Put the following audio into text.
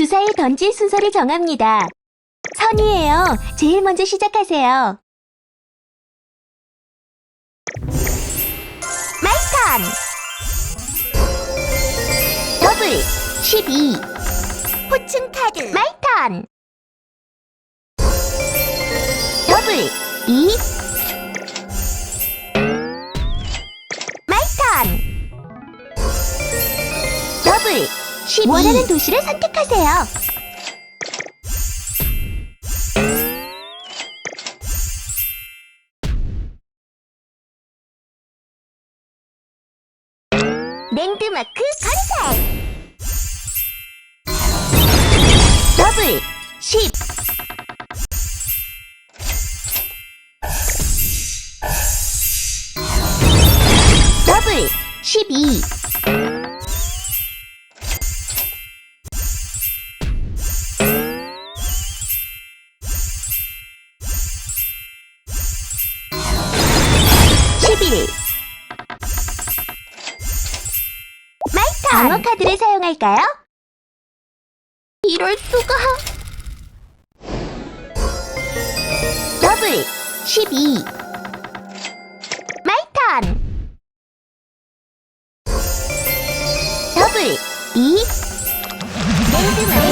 주사위 던질 순서를 정합니다. 선이에요. 제일 먼저 시작하세요. 마이턴! 더블 12 포춘 카드 마이턴! 더블 2 마이턴! 더블 12 원하는 도시를 선택하세요. 랜드마크 건설 더블 10 더블 12 마이턴! 방어 카드를 사용할까요? 이럴 수가. 더블 12 마이턴! 더블 2 랜드마크